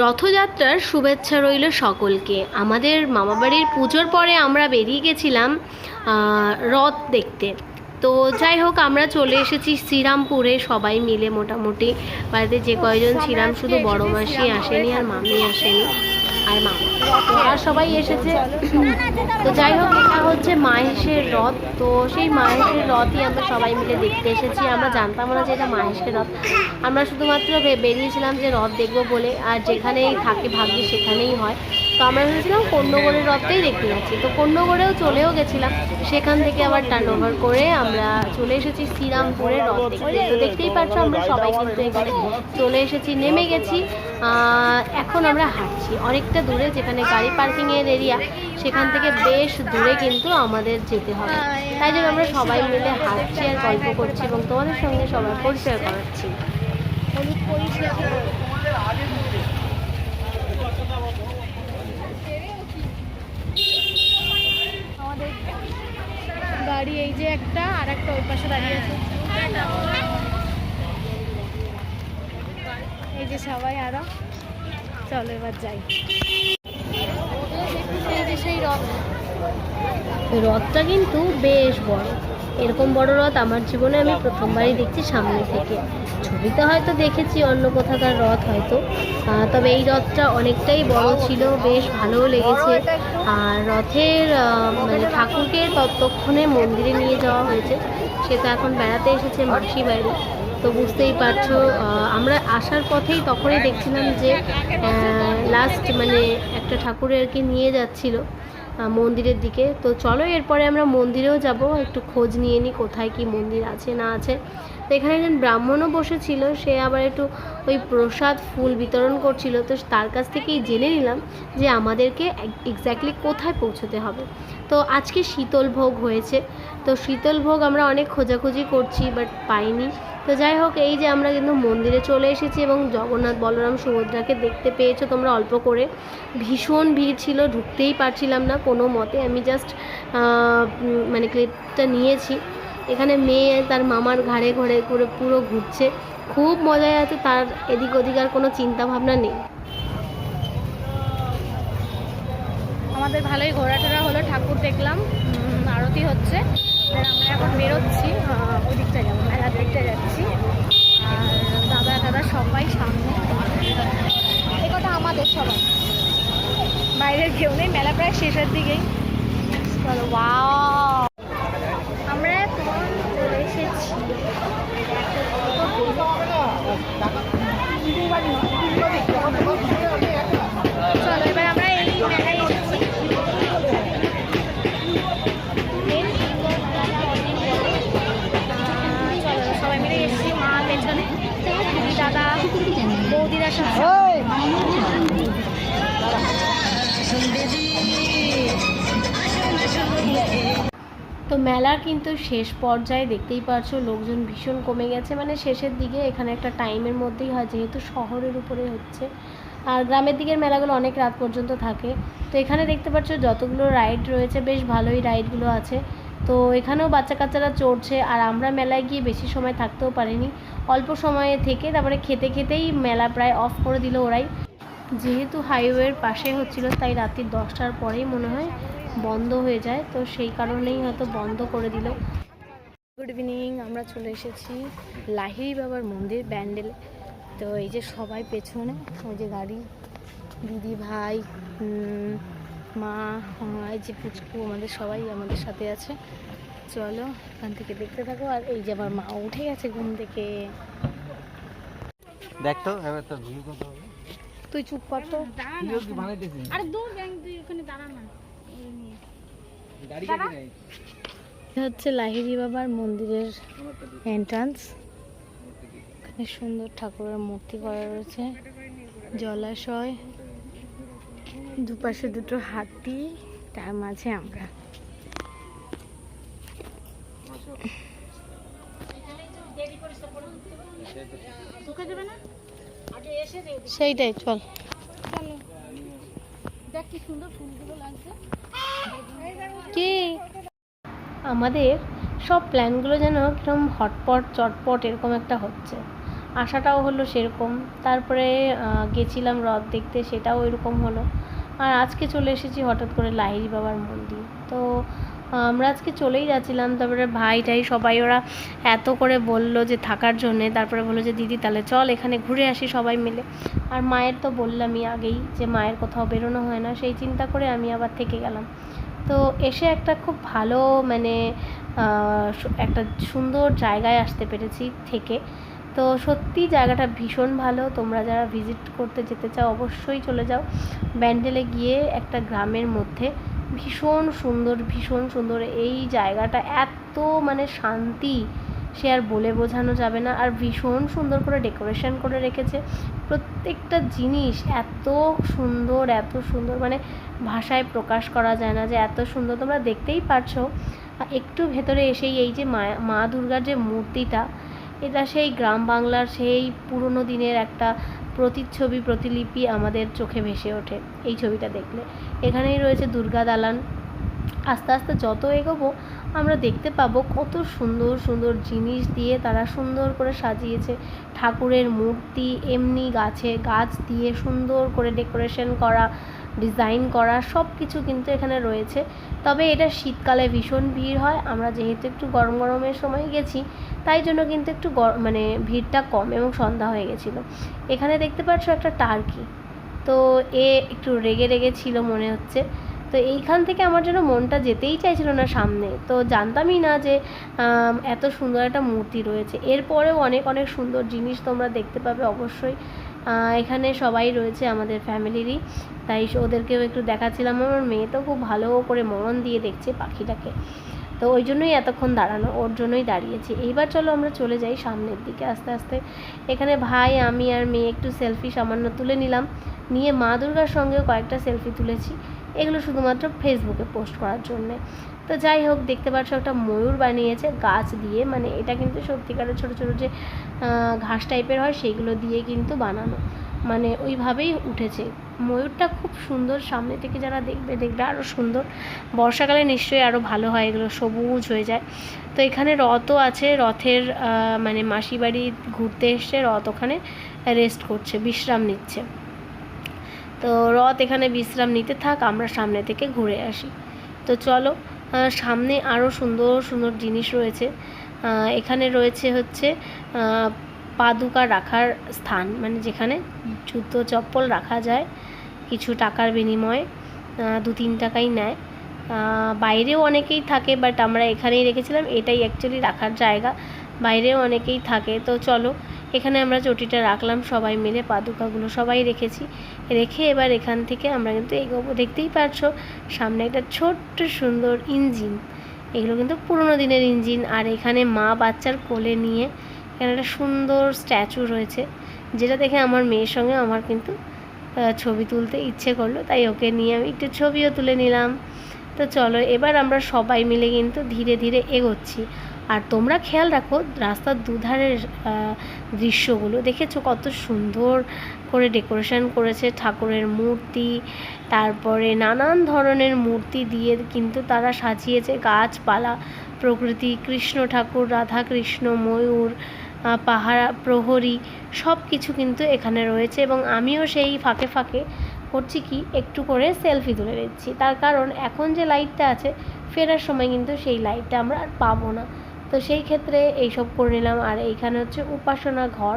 রথযাত্রার শুভেচ্ছা রইল সকলকে। আমাদের মামাবাড়ির পুজোর পরে আমরা বেরিয়ে গেছিলাম রথ দেখতে। তো যাই হোক, আমরা চলে এসেছি শ্রীরামপুরে, সবাই মিলে মোটামুটি। বাড়িতে যে কয়জন ছিলাম, শুধু বড় মাসি আসেনি আর মামি আসেনি। আর মা। আর সবাই এসেছে। তো যাই হোক, এটা হচ্ছে মাহেশের রথ। তো সেই মাহেশের রথই আমরা সবাই মিলে দেখতে এসেছি। আমরা জানতাম না যে এটা মাহেশের রথ। আমরা শুধুমাত্র বেরিয়েছিলাম যে রথ দেখব বলে। আর যেখানেই থাকে ভাগ্যে সেখানেই হয়। তো আমরা ভেবেছিলাম কন্যগড়ের রথটাই দেখতে যাচ্ছি। তো কন্যগড়েও চলেও গেছিলাম। সেখান থেকে আবার টার্ন ওভার করে আমরা চলে এসেছি শ্রীরামপুরের রথ দেখতে। তো দেখতেই পাচ্ছ, আমরা সবাই কিন্তু এখানে চলে এসেছি, নেমে গেছি। এখন আমরা হাঁটছি। অনেকটা দূরে, যেখানে গাড়ি পার্কিংয়ের এরিয়া সেখান থেকে বেশ দূরে কিন্তু আমাদের যেতে হবে। তাই জন্য আমরা সবাই মিলে হাঁটছি আর গল্প করছি এবং তোমাদের সঙ্গে সবার পরিচয় করাচ্ছি আমাদের গাড়ি এই যে একটা ওই পাশে দাঁড়িয়ে আছে। এই যে সবাই আরও। চলো এবার যাই। এই সেই রথ। রথটা কিন্তু বেশ বড়। এরকম বড় রথ আমার জীবনে আমি প্রথমবারই দেখছি সামনে থেকে। ছবিতে হয়তো দেখেছি, অন্য কোথাকার রথ হয়তো। তবে এই রথটা অনেকটাই বড় ছিল, বেশ ভালোও লেগেছে। আর রথের মানে ঠাকুরকে ততক্ষণে মন্দিরে নিয়ে যাওয়া হয়েছে। সে তো এখন বেড়াতে এসেছে মাসি বাড়ি। তো বুঝতেই পারছ আমরা আসার পথেই তখনই দেখছিলাম যে লাস্ট মানে একটা ঠাকুরের কি নিয়ে যাচ্ছিল। মন্দিরের দিকে। তো চলো এরপরে আমরা মন্দিরেও যাব। একটু খোঁজ নিয়ে নিই কোথায় কি মন্দির আছে না আছে। তো এখানে একজন ব্রাহ্মণও বসেছিল, সে আবার একটু ওই প্রসাদ ফুল বিতরণ করছিল। তো তার কাছ থেকেই জেনে নিলাম যে আমাদেরকে এক্স্যাক্টলি কোথায় পৌঁছতে হবে। তো আজকে শীতল ভোগ হয়েছে। তো শীতল ভোগ আমরা অনেক খোঁজাখুঁজি করছি বাট পাইনি। তো যাই হোক, এই যে আমরা কিন্তু মন্দিরে চলে এসেছি এবং জগন্নাথ বলরাম সুভদ্রাকে দেখতে পেয়েছ তোমরা অল্প করে। ভীষণ ভিড় ছিল, ঢুকতেই পারছিলাম না কোনো মতে। আমি জাস্ট মানে ক্লিপটা নিয়েছি। এখানে মেয়ে তার মামার ঘাড়ে ঘরে করে পুরো ঘুরছে। খুব মজায় আছে তার এদিক ওদিক আর কোনো চিন্তা ভাবনা নেই। আমাদের ভালোই ঘোরাটোরা হলো ঠাকুর দেখলাম আরতি হচ্ছে। আমরা এখন বেরোচ্ছি আহ, ওই দিকটা যাব মেলার দিকটা যাচ্ছি। আর দাদা দাদা সবাই সামনে। এ কথা আমাদের সবাই বাইরের কেউ নেই মেলা প্রায় শেষের দিকেই। ওয়াও মেলার কিন্তু শেষ পর্যায়ে দেখতেই পারছ লোকজন ভীষণ কমে গেছে। মানে শেষের দিকে এখানে একটা টাইমের মধ্যেই হয়, যেহেতু শহরের উপরে হচ্ছে। আর গ্রামের দিকের মেলাগুলো অনেক রাত পর্যন্ত থাকে। তো এখানে দেখতে পাচ্ছ যতগুলো রাইড রয়েছে, বেশ ভালোই রাইডগুলো আছে। তো এখানেও বাচ্চা কাচ্চারা চড়ছে আর আমরা মেলায় গিয়ে বেশি সময় থাকতেও পারিনি। অল্প সময়ে থেকে তারপরে খেতে খেতেই মেলা প্রায় অফ করে দিল ওরাই। যেহেতু হাইওয়ের পাশে হচ্ছিল, তাই রাত্রি দশটার পরেই মনে হয় বন্ধ হয়ে যায় তো সেই কারণেই হয়তো বন্ধ করে দিল। গুড ইভিনিং আমরা চলে এসেছি লাহিড়ি বাবার মন্দির ব্যান্ডেল। তো এই যে সবাই পেছনে ওই যে গাড়ি দিদি ভাই মা এই যে পুচকু আমাদের সবাই আমাদের সাথে আছে। চলো এখান থেকে দেখতে থাকো। আর এই যে আমার মা উঠে গেছে ঘুম থেকে। দেখ তো এবার তো ভিউ কত তুই চুপ কর তো। ভিডিও আরে দূর ব্যাংক তুই ওখানে দাঁড়া না এই নিয়ে। গাড়ি কেটে নেই এটা হচ্ছে লাহিড়ি বাবার মন্দিরের এন্ট্রান্স এখানে সুন্দর ঠাকুরের মূর্তি করা রয়েছে। জলাশয়। দুপাশে দুটো হাতি। তার মাঝে আমরা। সেইটাই চল। দেখ কি সুন্দর ফুলগুলো লাগছে। কি? আমাদের সব প্ল্যানগুলো যেন একদম হটপট, চটপট এরকম একটা হচ্ছে। আশাটাও হলো সেরকম। তারপরে গেছিলাম রথ দেখতে, সেটাও এরকম হলো। আর আজকে চলে এসেছি হঠাৎ করে লাহিড়ি বাবার মন্দির। তো, আমরা আজকে চলেই যাচ্ছিলাম। তারপরে ভাই টাই সবাই ওরা এত করে বলল যে থাকার জন্যে। তারপরে বলল যে, দিদি, তাহলে চল এখানে ঘুরে আসি সবাই মিলে। আর মায়ের তো বললামই আগেই যে, মায়ের কোথাও বেরোনো হয় না। সেই চিন্তা করে আমি আবার থেকে গেলাম। তো এসে একটা খুব ভালো মানে একটা সুন্দর জায়গায় আসতে পেরেছি থেকে। তো সত্যি জায়গাটা ভীষণ ভালো। তোমরা যারা ভিজিট করতে যেতে চাও অবশ্যই চলে যাও। ব্যান্ডেলে গিয়ে একটা গ্রামের মধ্যে ভীষণ সুন্দর ভীষণ সুন্দর এই জায়গাটা এত মানে শান্তি সে আর বলে বোঝানো যাবে না। আর ভীষণ সুন্দর করে ডেকোরেশন করে রেখেছে। প্রত্যেকটা জিনিস এত সুন্দর এত সুন্দর মানে ভাষায় প্রকাশ করা যায় না যে এত সুন্দর। তোমরা দেখতেই পারছ। একটু ভেতরে এসেই এই যে মা মা দুর্গার যে মূর্তিটা, এটা সেই গ্রাম বাংলার সেই পুরনো দিনের একটা প্রতিচ্ছবি, প্রতিলিপি আমাদের চোখে ভেসে ওঠে। এই ছবিটা দেখলে। এখানেই রয়েছে দুর্গা দালান। আস্তে আস্তে যত এগোবো, আমরা দেখতে পাবো কত সুন্দর সুন্দর জিনিস দিয়ে তারা সুন্দর করে সাজিয়েছে। ঠাকুরের মূর্তি, এমনি গাছে গাছ দিয়ে সুন্দর করে ডেকোরেশন করা, ডিজাইন করা সব কিছু কিন্তু এখানে রয়েছে। তবে এটা শীতকালে ভীষণ ভিড় হয়, আমরা যেহেতু একটু গরম গরমের সময় গেছি, তাই জন্য কিন্তু একটু মানে ভিড়টা কম এবং সন্ধ্যা হয়ে গেছিল। এখানে দেখতে পাচ্ছ একটা টার্কি। তো এ একটু রেগে রেগে ছিল মনে হচ্ছে। তো এইখান থেকে আমার যেন মনটা যেতেই চাইছিল না সামনে। তো জানতামই না যে এত সুন্দর একটা মূর্তি রয়েছে। এরপরেও অনেক অনেক সুন্দর জিনিস তোমরা দেখতে পাবে অবশ্যই। এখানে সবাই রয়েছে আমাদের ফ্যামিলিরই। তাই ওদেরকেও একটু দেখাচ্ছিলাম। আমার মেয়ে তো খুব ভালো করে মন দিয়ে দেখছে পাখিটাকে। তো ওই জন্যই এতক্ষণ দাঁড়ানো, ওর জন্যই দাঁড়িয়েছি। এইবার চলো আমরা চলে যাই সামনের দিকে আস্তে আস্তে। এখানে ভাই, আমি আর মেয়ে একটু সেলফি সামান্য তুলে নিলাম। নিয়ে মা দুর্গার সঙ্গেও কয়েকটা সেলফি তুলেছি। এগুলো শুধুমাত্র ফেসবুকে পোস্ট করার জন্যে। তো যাই হোক, দেখতে পাচ্ছ একটা ময়ূর বানিয়েছে গাছ দিয়ে। মানে এটা কিন্তু সত্যিকারের ছোটো ছোটো যে ঘাস টাইপের হয় সেইগুলো দিয়ে কিন্তু বানানো। মানে ওইভাবেই উঠেছে। ময়ূরটা খুব সুন্দর। সামনে থেকে যারা দেখবে দেখবে আরও সুন্দর। বর্ষাকালে নিশ্চয়ই আরও ভালো হয়, এগুলো সবুজ হয়ে যায়। তো এখানে রথও আছে। রথের মানে মাসি বাড়ি ঘুরতে এসছে। রথ ওখানে রেস্ট করছে, বিশ্রাম নিচ্ছে। তো রথ এখানে বিশ্রাম নিতে থাক, আমরা সামনে থেকে ঘুরে আসি। তো চলো সামনে আরও সুন্দর সুন্দর জিনিস রয়েছে। এখানে রয়েছে হচ্ছে পাদুকা রাখার স্থান মানে যেখানে জুতো চপ্পল রাখা যায়, কিছু টাকার বিনিময়ে দু তিন টাকাই নেয়। বাইরেও অনেকেই থাকে বাট আমরা এখানেই রেখেছিলাম, এটাই অ্যাকচুয়ালি রাখার জায়গা। বাইরেও অনেকেই থাকে। তো চলো, এখানে আমরা চটিটা রাখলাম, সবাই মিলে পাদুকাগুলো সবাই রেখেছি। রেখে এবার এখান থেকে আমরা কিন্তু এগোবো। দেখতেই পারছ সামনে একটা ছোট্ট সুন্দর ইঞ্জিন। এগুলো কিন্তু পুরোনো দিনের ইঞ্জিন। আর এখানে মা বাচ্চার কোলে নিয়ে এখানে একটা সুন্দর স্ট্যাচু রয়েছে। যেটা দেখে আমার মেয়ের সঙ্গে আমার কিন্তু ছবি তুলতে ইচ্ছে করল। তাই ওকে নিয়ে আমি একটু ছবিও তুলে নিলাম। তো চলো, এবার আমরা সবাই মিলে কিন্তু ধীরে ধীরে এগোচ্ছি। আর তোমরা খেয়াল রাখো, রাস্তার দুধারের দৃশ্যগুলো দেখেছ? কত সুন্দর করে ডেকোরেশন করেছে ঠাকুরের মূর্তি, তারপরে নানান ধরনের মূর্তি দিয়ে কিন্তু তারা সাজিয়েছে গাছপালা, প্রকৃতি, কৃষ্ণ ঠাকুর, রাধা কৃষ্ণ, ময়ূর পাহারা প্রহরী সব কিছু কিন্তু এখানে রয়েছে এবং আমিও সেই ফাঁকে ফাঁকে করছি কি, একটু করে সেলফি তুলে নিচ্ছি। তার কারণ এখন যে লাইটটা আছে, ফেরার সময় কিন্তু সেই লাইটটা আমরা আর পাবো না। তো সেই ক্ষেত্রে এইসব করে নিলাম। আর এইখানে হচ্ছে উপাসনা ঘর।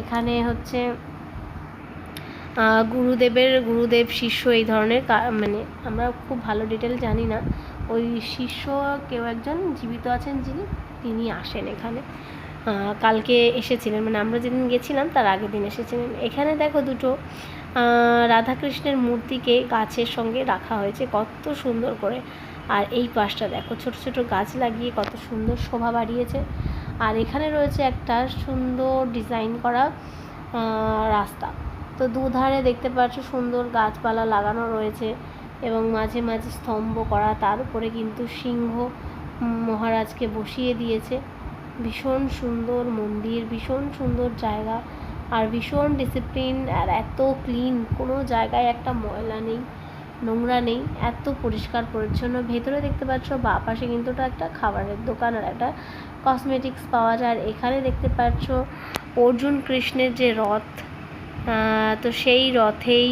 এখানে হচ্ছে গুরুদেবের, গুরুদেব, শিষ্য এই ধরনের মানে আমরা খুব ভালো ডিটেল জানি না। ওই শিষ্য কেউ একজন জীবিত আছেন যিনি, তিনি আসেন এখানে। কালকে এসেছিলেন। মানে আমরা যেদিন গেছিলাম, তার আগের দিন এসেছিলেন। এখানে দেখো দুটো রাধাকৃষ্ণের মূর্তিকে গাছের সঙ্গে রাখা হয়েছে। কত সুন্দর করে। আর এই পাশটা দেখো, ছোট ছোট গাছ লাগিয়ে কত সুন্দর শোভা বাড়িয়েছে। আর এখানে রয়েছে একটা সুন্দর ডিজাইন করা রাস্তা। তো দুধারে দেখতে পাচ্ছ সুন্দর গাছপালা লাগানো রয়েছে এবং মাঝে মাঝে স্তম্ভ করা, তার উপরে কিন্তু সিংহ মহারাজকে বসিয়ে দিয়েছে। ভীষণ সুন্দর মন্দির, ভীষণ সুন্দর জায়গা, আর ভীষণ ডিসিপ্লিন আর এত ক্লিন কোনো জায়গায় একটা ময়লা নেই। নোংরা নেই, এত পরিষ্কার পরিচ্ছন্ন। ভেতরে দেখতে পাচ্ছ, বা পাশে কিন্তু একটা খাবারের দোকান আর একটা কসমেটিক্স পাওয়া যায়। আর এখানে দেখতে পাচ্ছ, অর্জুন কৃষ্ণের যে রথ তো সেই রথেই,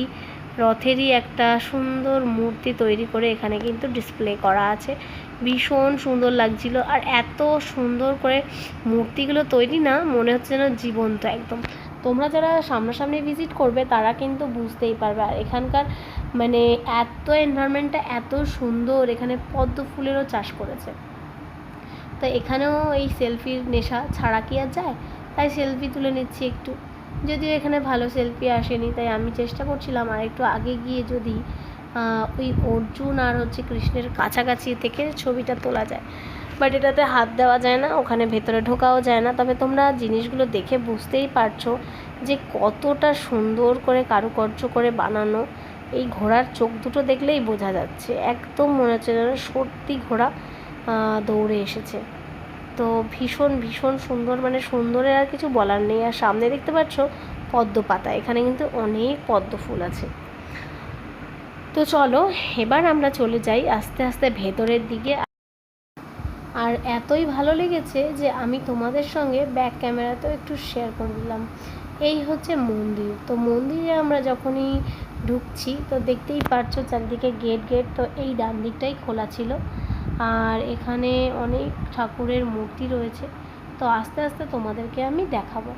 রথেরই একটা সুন্দর মূর্তি তৈরি করে এখানে কিন্তু ডিসপ্লে করা আছে। ভীষণ সুন্দর লাগছিল আর এত সুন্দর করে মূর্তিগুলো তৈরি না, মনে হচ্ছে যেন জীবন্ত একদম। তোমরা যারা সামনাসামনি ভিজিট করবে, তারা কিন্তু বুঝতেই পারবে। আর এখানকার মানে এত এনভায়রনমেন্টটা এত সুন্দর, এখানে পদ্ম ফুলেরও চাষ করেছে। তো এখানেও এই সেলফির নেশা ছাড়া কি আর যায়? তাই সেলফি তুলে নিচ্ছি একটু। যদিও এখানে ভালো সেলফি আসেনি, তাই আমি চেষ্টা করছিলাম আর একটু আগে গিয়ে যদি ওই অর্জুন আর হচ্ছে কৃষ্ণের কাছাকাছি থেকে ছবিটা তোলা যায়। বাট এটাতে হাত দেওয়া যায় না, ওখানে ভেতরে ঢোকাও যায় না। তবে তোমরা জিনিসগুলো দেখে বুঝতেই পারছ যে কতটা সুন্দর করে কারুকার্য করে বানানো। এই ঘোড়ার চোখ দুটো দেখলেই বোঝা যাচ্ছে। একদম মনে হচ্ছে যেন সত্যি ঘোড়া দৌড়ে এসেছে। তো ভীষণ ভীষণ সুন্দর মানে সুন্দরের আর কিছু বলার নেই। আর সামনে দেখতে পাচ্ছ পদ্ম পাতা, এখানে কিন্তু অনেক পদ্ম ফুল আছে। তো চলো, এবার আমরা চলে যাই আস্তে আস্তে ভেতরের দিকে। আর এতই ভালো লেগেছে যে আমি তোমাদের সঙ্গে ব্যাক ক্যামেরাতেও একটু শেয়ার করে দিলাম। এই হচ্ছে মন্দির। তো মন্দিরে আমরা যখনই ঢুকছি, তো দেখতেই পারছ চারিদিকে গেট গেট তো এই ডান দিকটাই খোলা ছিল। আর এখানে অনেক ঠাকুরের মূর্তি রয়েছে। তো আস্তে আস্তে তোমাদেরকে আমি দেখাবো।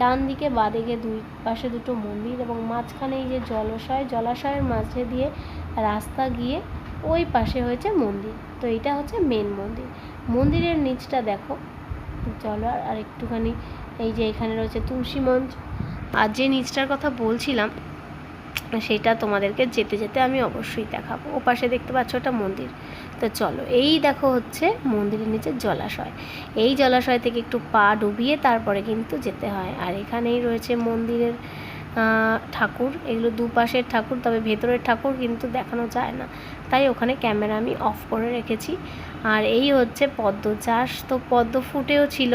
ডান দিকে বাঁদিকে দুই পাশে দুটো মন্দির এবং মাঝখানে এই যে জলাশয়, জলাশয়ের মাঝে দিয়ে রাস্তা গিয়ে ওই পাশে হয়েছে মন্দির। তো এটা হচ্ছে মেন মন্দির। মন্দিরের নিচটা দেখো। চলো আর- একটুখানি এই যে এখানে রয়েছে তুলসী মঞ্চ। আর যে নিচটার কথা বলছিলাম, সেটা তোমাদেরকে যেতে যেতে আমি অবশ্যই দেখাবো। ও পাশে দেখতে পাচ্ছ ওটা মন্দির। তো চলো, এই দেখো হচ্ছে মন্দিরের নিচে জলাশয়। এই জলাশয় থেকে একটু পা ডুবিয়ে তারপরে কিন্তু যেতে হয়। আর এখানেই রয়েছে মন্দিরের ঠাকুর, এগুলো দুপাশের ঠাকুর, তবে ভেতরের ঠাকুর কিন্তু দেখানো যায় না। তাই ওখানে ক্যামেরা আমি অফ করে রেখেছি। আর এই হচ্ছে পদ্ম চাষ। তো পদ্ম ফুটেও ছিল।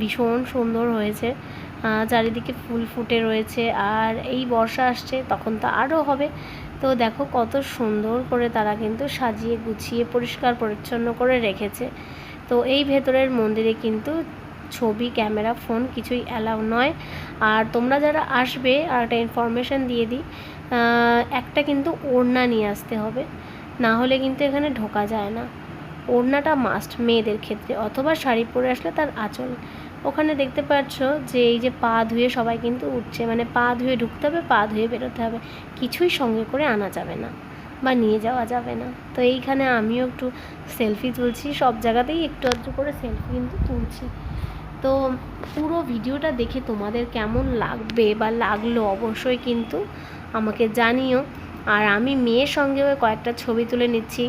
ভীষণ সুন্দর হয়েছে। চারিদিকে ফুল ফুটে রয়েছে। আর এই বর্ষা আসছে, তখন তো আরও হবে। তো দেখো কত সুন্দর করে তারা কিন্তু সাজিয়ে গুছিয়ে পরিষ্কার পরিচ্ছন্ন করে রেখেছে। তো এই ভেতরের মন্দিরে কিন্তু ছবি, ক্যামেরা, ফোন কিছুই অ্যালাউ নয়। আর তোমরা যারা আসবে, আর একটা ইনফরমেশান দিয়ে দিই একটা কিন্তু ওড়না নিয়ে আসতে হবে। না হলে কিন্তু এখানে ঢোকা যায় না। ওড়নাটা মাস্ট মেয়েদের ক্ষেত্রে। অথবা শাড়ি পরে আসলে তার আঁচল। ওখানে দেখতে পাচ্ছ যে এই যে পা ধুয়ে সবাই কিন্তু উঠছে। মানে পা ধুয়ে ঢুকতে হবে, পা ধুয়ে বেরোতে হবে। কিছুই সঙ্গে করে আনা যাবে না বা নিয়ে যাওয়া যাবে না। তো এইখানে আমিও একটু সেলফি তুলছি। সব জায়গাতেই একটু আধটু করে সেলফি কিন্তু তুলছি। তো পুরো ভিডিওটা দেখে তোমাদের কেমন লাগবে বা লাগল অবশ্যই কিন্তু আমাকে জানিও। আর আমি মেয়ের সঙ্গেও কয়েকটা ছবি তুলে নিচ্ছি,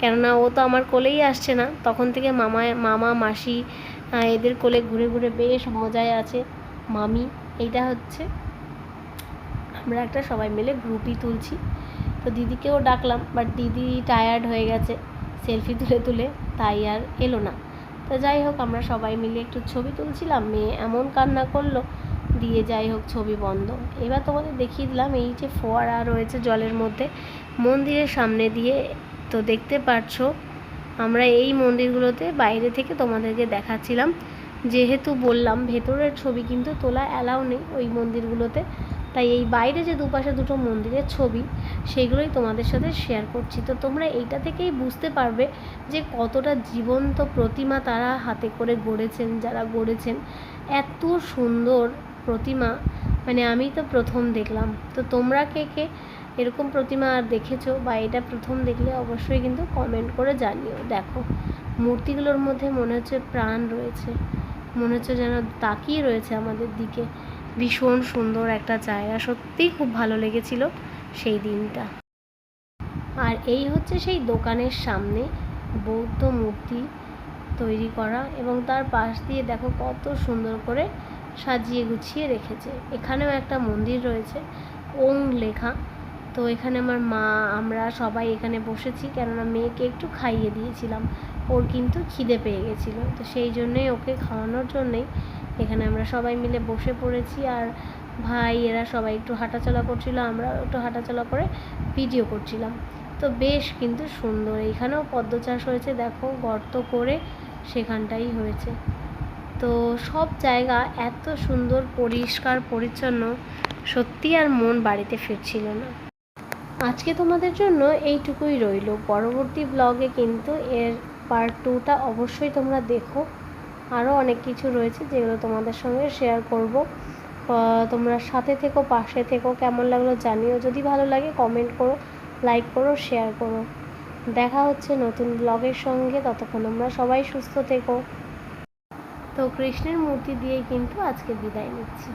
কেননা ও তো আমার কোলেই আসছে না। তখন থেকে মামা মামা, মাসি এদের কোলে ঘুরে ঘুরে বেশ মজায় আছে। মামি, এইটা হচ্ছে। আমরা একটা সবাই মিলে গ্রুপই তুলছি। তো দিদিকেও ডাকলাম বাট দিদি টায়ার্ড হয়ে গেছে সেলফি তুলে তুলে, তাই আর এলো না। তো যাই হোক, আমরা সবাই মিলে একটু ছবি তুলছিলাম, মেয়ে এমন কান্না করল, দিয়ে যাই হোক ছবি বন্ধ। এবার তোমাদের দেখিয়ে দিলাম এই যে ফোয়ারা রয়েছে জলের মধ্যে, মন্দিরের সামনে দিয়ে। তো দেখতে পারছ, আমরা এই মন্দিরগুলোতে বাইরে থেকে তোমাদেরকে দেখাচ্ছিলাম। যেহেতু বললাম, ভেতরের ছবি কিন্তু তোলা অ্যালাউ নেই ওই মন্দিরগুলোতে। তাই এই বাইরে যে দুপাশে দুটো মন্দিরের ছবি, সেগুলোই তোমাদের সাথে শেয়ার করছি। তো তোমরা এইটা থেকেই বুঝতে পারবে যে কতটা জীবন্ত প্রতিমা তারা হাতে করে গড়েছেন, যারা গড়েছেন। এত সুন্দর প্রতিমা মানে আমি তো প্রথম দেখলাম। তো তোমরা কে কে এরকম প্রতিমা আর দেখেছ বা এটা প্রথম দেখলে অবশ্যই কিন্তু কমেন্ট করে জানিও। দেখো, মূর্তিগুলোর মধ্যে মনে হচ্ছে প্রাণ রয়েছে। মনে হচ্ছে যেন তাকিয়ে রয়েছে আমাদের দিকে। ভীষণ সুন্দর একটা জায়গা, সত্যিই খুব ভালো লেগেছিল সেই দিনটা। আর এই হচ্ছে সেই দোকানের সামনে বৌদ্ধ মূর্তি তৈরি করা এবং তার পাশ দিয়ে দেখো কত সুন্দর করে সাজিয়ে গুছিয়ে রেখেছে। এখানেও একটা মন্দির রয়েছে, ওং লেখা। তো এখানে আমার মা, আমরা সবাই এখানে বসেছি কেননা মেয়েকে একটু খাইয়ে দিয়েছিলাম। ওর কিন্তু খিদে পেয়ে গেছিল। তো সেই জন্যই ওকে খাওয়ানোর জন্যেই এখানে আমরা সবাই মিলে বসে পড়েছি আর ভাই, এরা সবাই একটু হাঁটাচলা করছিল আমরা একটু হাঁটাচলা করে ভিডিও করছিলাম। তো বেশ কিন্তু সুন্দর, এখানেও পদ্ম চাষ হয়েছে, দেখো গর্ত করে সেখানটাই হয়েছে। তো সব জায়গা এত সুন্দর, পরিষ্কার, পরিচ্ছন্ন, সত্যি আর মন বাড়িতে ফিরছিল না। আজকে তোমাদের জন্য এইটুকুই রইল। পরবর্তী ব্লগে কিন্তু এর পার্ট টুটা অবশ্যই তোমরা দেখো। আরও অনেক কিছু রয়েছে যেগুলো তোমাদের সঙ্গে শেয়ার করব। তোমরা সাথে থেকো, পাশে থেকো, কেমন লাগল জানিও। যদি ভালো লাগে কমেন্ট করো লাইক করো শেয়ার করো। দেখা হচ্ছে নতুন ব্লগের সঙ্গে। ততক্ষণ তোমরা সবাই সুস্থ থেকো। তো কৃষ্ণের মূর্তি দিয়ে কিন্তু আজকে বিদায় নিচ্ছি।